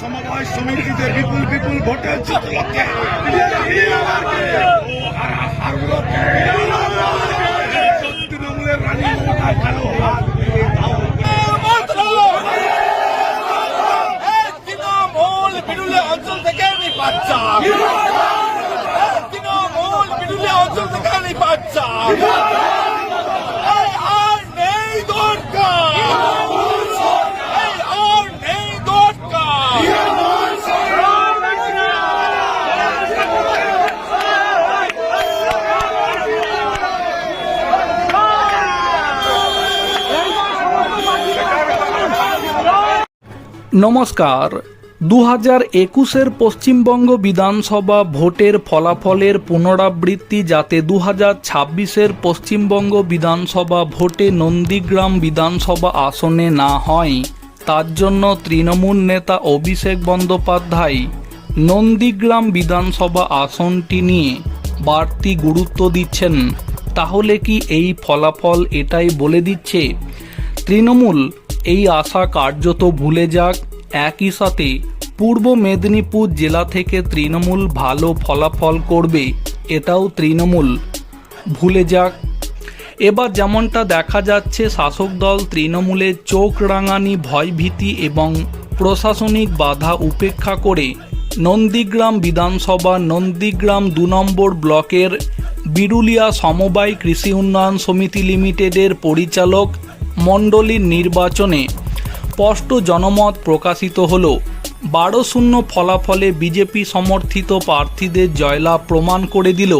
সমবায় সমিতিতে বিপুল বিপুল ভোটের জিত লক্ষ্যে ও হারা হারগুলোকে তৃণমূলের রানী মমতা হাত তৃণমূল বিরুলিয়া অঞ্চল থেকে আমি বাচ্চা। তৃণমূল বিরুলিয়া অঞ্চল বাচ্চা। নমস্কার। দু হাজার একুশের পশ্চিমবঙ্গ বিধানসভা ভোটের ফলাফলের পুনরাবৃত্তি যাতে দু হাজার ছাব্বিশের পশ্চিমবঙ্গ বিধানসভা ভোটে নন্দীগ্রাম বিধানসভা আসনে না হয়, তার জন্য তৃণমূল নেতা অভিষেক বন্দ্যোপাধ্যায় নন্দীগ্রাম বিধানসভা আসনটি নিয়ে বাড়তি গুরুত্ব দিচ্ছেন। তাহলে কি এই ফলাফল এটাই বলে দিচ্ছে? তৃণমূল, এই আশা কার্যত ভুলে যাক। একই সাথে পূর্ব মেদিনীপুর জেলা থেকে তৃণমূল ভালো ফলাফল করবে এটাও তৃণমূল। ভুলে যাক। এবার যেমনটা দেখা যাচ্ছে, শাসক দল তৃণমূলের চোখ রাঙানি, ভয়ভীতি এবং প্রশাসনিক বাধা উপেক্ষা করে নন্দীগ্রাম বিধানসভা নন্দীগ্রাম দু নম্বর ব্লকের বিরুলিয়া সমবায় কৃষি উন্নয়ন সমিতি লিমিটেডের পরিচালক মণ্ডলীর নির্বাচনে স্পষ্ট জনমত প্রকাশিত হল। বারো শূন্য ফলাফলে বিজেপি সমর্থিত প্রার্থীদের জয়লাভ প্রমাণ করে দিল।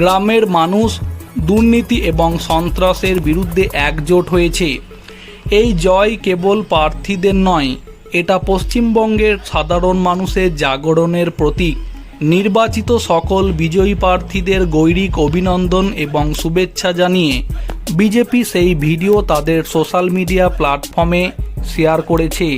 গ্রামের মানুষ দুর্নীতি এবং সন্ত্রাসের বিরুদ্ধে একজোট হয়েছে। এই জয় কেবল প্রার্থীদের নয়, এটা পশ্চিমবঙ্গের সাধারণ মানুষের জাগরণের প্রতীক। নির্বাচিত সকল বিজয়ী প্রার্থীদের গৈরিক অভিনন্দন এবং শুভেচ্ছা জানিয়ে বিজেপি সেই ভিডিও তাদের সোশ্যাল মিডিয়া প্ল্যাটফর্মে শেয়ার করেছে।